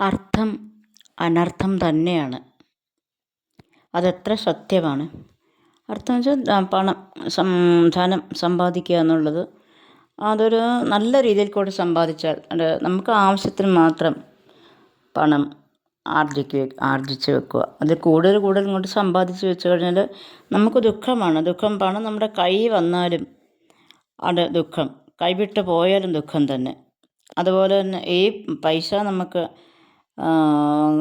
അർത്ഥം അനർത്ഥം തന്നെയാണ്. അതെത്ര സത്യമാണ്? അർത്ഥം വെച്ചാൽ പണം ധനം സമ്പാദിക്കുക എന്നുള്ളത് അതൊരു നല്ല രീതിയിൽ കൂടി സമ്പാദിച്ചാൽ നമുക്ക് ആവശ്യത്തിന് മാത്രം പണം ആർജിക്കുക ആർജിച്ച് വെക്കുക. അത് കൂടുതൽ കൂടുതൽ ഇങ്ങോട്ട് സമ്പാദിച്ച് വെച്ച് കഴിഞ്ഞാൽ നമുക്ക് ദുഃഖമാണ്. ദുഃഖം പണം നമ്മുടെ കൈ വന്നാലും അത് ദുഃഖം. കൈവിട്ട് പോയാലും ദുഃഖം തന്നെ. അതുപോലെ തന്നെ ഈ പൈസ നമുക്ക്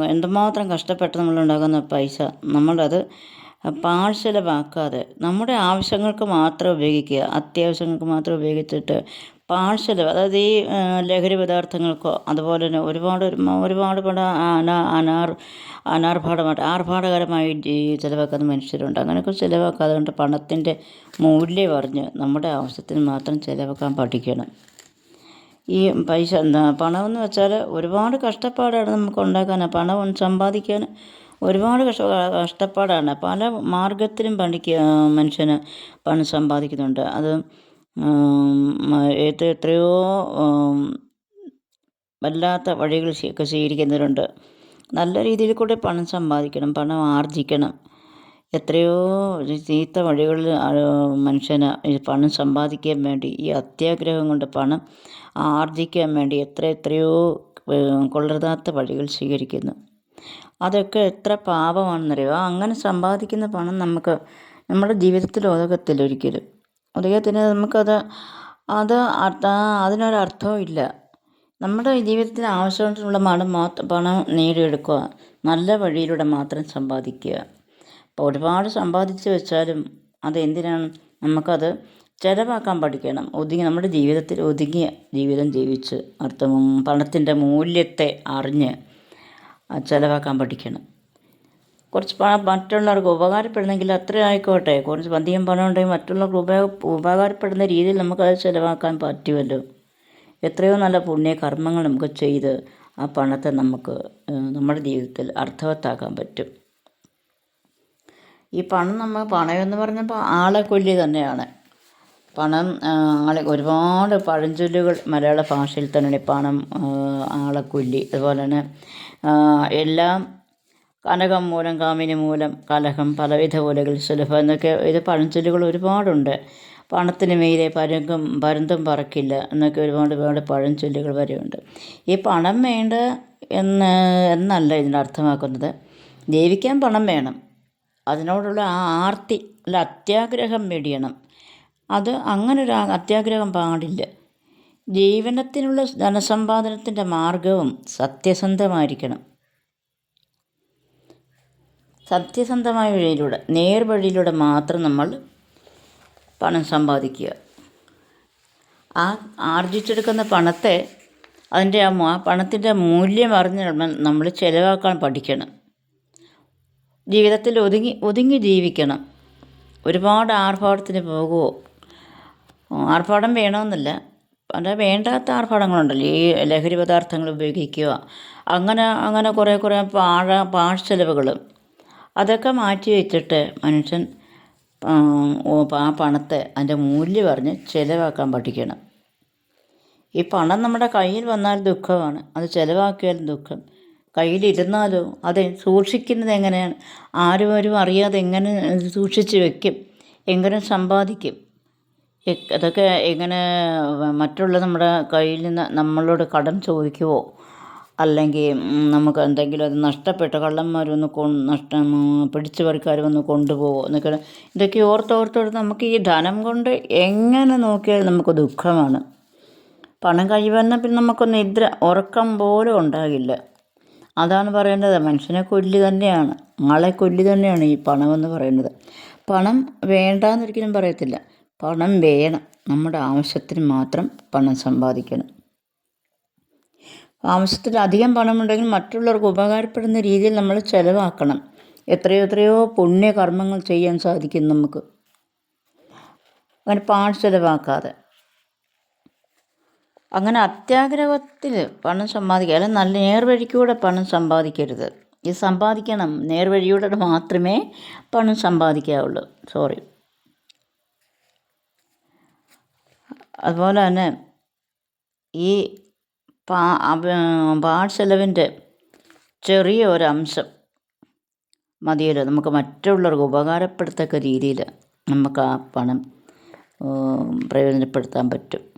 എന്തുമാത്രം കഷ്ടപ്പെട്ട് നമ്മൾ ഉണ്ടാക്കുന്ന പൈസ? നമ്മളത് പാഴ്സലമാക്കാതെ നമ്മുടെ ആവശ്യങ്ങൾക്ക് മാത്രം ഉപയോഗിക്കുക. അത്യാവശ്യങ്ങൾക്ക് മാത്രം ഉപയോഗിച്ചിട്ട് പാഴ്സൽ അതായത് ഈ ലഹരി പദാർത്ഥങ്ങൾക്കോ അതുപോലെ തന്നെ ഒരുപാട് ഒരുപാട് പട അനാ അനാർ അനാർഭാടമായിട്ട് ആർഭാടകരമായി ചിലവാക്കുന്ന മനുഷ്യരുണ്ട്. അങ്ങനെയൊക്കെ ചിലവാക്കാതെ കൊണ്ട് പണത്തിന്റെ മൂല്യം അറിഞ്ഞ് നമ്മുടെ ആവശ്യത്തിന് മാത്രം ചിലവാക്കാൻ പഠിക്കണം. ഈ പൈസ എന്താ പണമെന്ന് വെച്ചാൽ ഒരുപാട് കഷ്ടപ്പാടാണ് നമുക്ക് ഉണ്ടാക്കാൻ പണം സമ്പാദിക്കാൻ ഒരുപാട് കഷ്ട കഷ്ടപ്പാടാണ്. പല മാർഗത്തിലും പണിക്ക് മനുഷ്യന് പണം സമ്പാദിക്കുന്നുണ്ട്. അത് ഏത് എത്രയോ വല്ലാത്ത വഴികൾ ഒക്കെ സ്വീകരിക്കുന്നവരുണ്ട്. നല്ല രീതിയിൽ കൂടെ പണം സമ്പാദിക്കണം പണം ആർജിക്കണം എത്രയോ ചീത്ത വഴികളിൽ മനുഷ്യന് ഈ പണം സമ്പാദിക്കാൻ വേണ്ടി ഈ അത്യാഗ്രഹം കൊണ്ട് പണം ആർജിക്കാൻ വേണ്ടി എത്ര എത്രയോ കൊള്ളരുതാത്ത വഴികൾ സ്വീകരിക്കുന്നു. അതൊക്കെ എത്ര പാപമാണെന്നറിയോ? അങ്ങനെ സമ്പാദിക്കുന്ന പണം നമുക്ക് നമ്മുടെ ജീവിതത്തിൽ ഉതകത്തില്ല ഒരിക്കലും. ഉതകത്തിന് നമുക്കത് അത് അതിനൊരർത്ഥവും ഇല്ല. നമ്മുടെ ജീവിതത്തിന് ആവശ്യമായിട്ടുള്ള പണം മാത്രം പണം നേടിയെടുക്കുക നല്ല വഴിയിലൂടെ മാത്രം സമ്പാദിക്കുക. അപ്പോൾ ഒരുപാട് സമ്പാദിച്ച് വെച്ചാലും അതെന്തിനാണ്? നമുക്കത് ചിലവാക്കാൻ പഠിക്കണം. ഒതുങ്ങി നമ്മുടെ ജീവിതത്തിൽ ഒതുങ്ങിയ ജീവിതം ജീവിച്ച് അർത്ഥം പണത്തിന്റെ മൂല്യത്തെ അറിഞ്ഞ് ചിലവാക്കാൻ പഠിക്കണം. കുറച്ച് പണം മറ്റുള്ളവർക്ക് ഉപകാരപ്പെടുന്നെങ്കിൽ അത്ര ആയിക്കോട്ടെ. കുറച്ച് അധികം പണം ഉണ്ടെങ്കിൽ മറ്റുള്ളവർക്ക് ഉപയോഗ ഉപകാരപ്പെടുന്ന രീതിയിൽ നമുക്കത് ചിലവാക്കാൻ പറ്റുമല്ലോ. എത്രയോ നല്ല പുണ്യ കർമ്മങ്ങൾ നമുക്ക് ചെയ്ത് ആ പണത്തെ നമുക്ക് നമ്മുടെ ജീവിതത്തിൽ അർത്ഥവത്താക്കാൻ പറ്റും. ഈ പണം നമ്മൾ എന്ന് പറഞ്ഞപ്പോൾ ആളെ കൊല്ലി തന്നെയാണ്. പണം ആളെ ഒരുപാട് പഴഞ്ചൊല്ലുകൾ മലയാള ഭാഷയിൽ തന്നെയാണ് പണം ആളെക്കൊല്ലി അതുപോലെ തന്നെ എല്ലാം കനകം മൂലം കാമിനി മൂലം കലഹം പലവിധ പോലെകൾ സുലഭം എന്നൊക്കെ ഇത് പഴഞ്ചൊല്ലുകൾ ഒരുപാടുണ്ട്. പണത്തിന് മീതെ പരുങ്കും പരുന്തും പറക്കില്ല എന്നൊക്കെ ഒരുപാട് ഒരുപാട് പഴഞ്ചൊല്ലുകൾ വരെയുണ്ട്. ഈ പണം വേണ്ട എന്ന് എന്നല്ല ഇതിന്റെ അർത്ഥമാക്കുന്നത് ജീവിക്കാൻ പണം വേണം. അതിനോടുള്ള ആ ആർത്തി അല്ല അത്യാഗ്രഹം വെടിയണം അത് അങ്ങനൊരു അത്യാഗ്രഹം പാടില്ല. ജീവനത്തിനുള്ള ധനസമ്പാദനത്തിന്റെ മാർഗവും സത്യസന്ധമായിരിക്കണം. സത്യസന്ധമായ വഴിയിലൂടെ നേർവഴിയിലൂടെ മാത്രം നമ്മൾ പണം സമ്പാദിക്കുക. ആ ആർജിച്ചെടുക്കുന്ന പണത്തെ അതിന്റെ ആ പണത്തിന്റെ മൂല്യം അറിഞ്ഞ് നമ്മൾ ചിലവാക്കാൻ പഠിക്കണം. ജീവിതത്തിൽ ഒതുങ്ങി ഒതുങ്ങി ജീവിക്കണം. ഒരുപാട് ആർഭാടത്തിന് പോകുമോ ആർഭാടം വേണമെന്നില്ല. പല വേണ്ടാത്ത ആർഭാടങ്ങളുണ്ടല്ലോ. ഈ ലഹരി പദാർത്ഥങ്ങൾ ഉപയോഗിക്കുക. അങ്ങനെ അങ്ങനെ കുറേ കുറേ പാഴ പാഴ്ചെലവുകൾ അതൊക്കെ മാറ്റി വെച്ചിട്ട് മനുഷ്യൻ ആ പണത്തെ അതിന്റെ മൂല്യം അറിഞ്ഞ് ചിലവാക്കാൻ പഠിക്കണം. ഈ പണം നമ്മുടെ കയ്യിൽ വന്നാൽ ദുഃഖമാണ്. അത് ചിലവാക്കിയാലും ദുഃഖം. കയ്യിലിരുന്നാലോ അതെ സൂക്ഷിക്കുന്നത് എങ്ങനെയാണ്? ആരും ആരും അറിയാതെ എങ്ങനെ സൂക്ഷിച്ച് വെക്കും? എങ്ങനെ സമ്പാദിക്കും? അതൊക്കെ എങ്ങനെ മറ്റുള്ള നമ്മുടെ കയ്യിൽ നിന്ന് നമ്മളോട് കടം ചോദിക്കുവോ? അല്ലെങ്കിൽ നമുക്ക് എന്തെങ്കിലും അത് നഷ്ടപ്പെട്ട കള്ളന്മാർ വന്ന് കൊ നഷ്ടം പിടിച്ചു പറിക്കാർ വന്ന് കൊണ്ടുപോകുമോ എന്നൊക്കെ ഇതൊക്കെ ഓർത്തോർത്തോർത്ത് നമുക്ക് ഈ ധനം കൊണ്ട് എങ്ങനെ നോക്കിയാലും നമുക്ക് ദുഃഖമാണ്. പണം കഴിവന്ന പിന്നെ നമുക്ക് നിദ്ര ഉറക്കം പോലും ഉണ്ടാകില്ല. അതാണ് പറയേണ്ടത്. മനുഷ്യനെ കൊല്ലി തന്നെയാണ്. ആളെ കൊല്ലി തന്നെയാണ് ഈ പണമെന്ന് പറയുന്നത്. പണം വേണ്ടാന്നൊരിക്കലും പറയത്തില്ല. പണം വേണം. നമ്മുടെ ആവശ്യത്തിന് മാത്രം പണം സമ്പാദിക്കണം. ആവശ്യത്തിലധികം പണമുണ്ടെങ്കിൽ മറ്റുള്ളവർക്ക് ഉപകാരപ്പെടുന്ന രീതിയിൽ നമ്മൾ ചിലവാക്കണം. എത്രയോ എത്രയോ പുണ്യകർമ്മങ്ങൾ ചെയ്യാൻ സാധിക്കും നമുക്ക്. അങ്ങനെ പാഴ് ചിലവാക്കാതെ. അങ്ങനെ അത്യാഗ്രഹത്തിൽ പണം സമ്പാദിക്കുക അല്ലെങ്കിൽ നല്ല നേർവഴിക്കൂടെ പണം സമ്പാദിക്കരുത്. ഇത് സമ്പാദിക്കണം നേർവഴിയൂടെ മാത്രമേ പണം സമ്പാദിക്കാവുള്ളൂ. സോറി. അതുപോലെ തന്നെ ഈ പാ ചെലവിന്റെ ചെറിയ ഒരംശം മതിയല്ലോ. നമുക്ക് മറ്റുള്ളവർക്ക് ഉപകാരപ്പെടുത്തക്ക രീതിയിൽ നമുക്ക് ആ പണം പ്രയോജനപ്പെടുത്താൻ പറ്റും.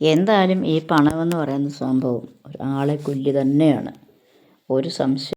എന്തായാലും ഈ പണമെന്ന് പറയുന്ന സംഭവം ഒരാളെ കൊല്ലുക തന്നെയാണ് ഒരു സംശയം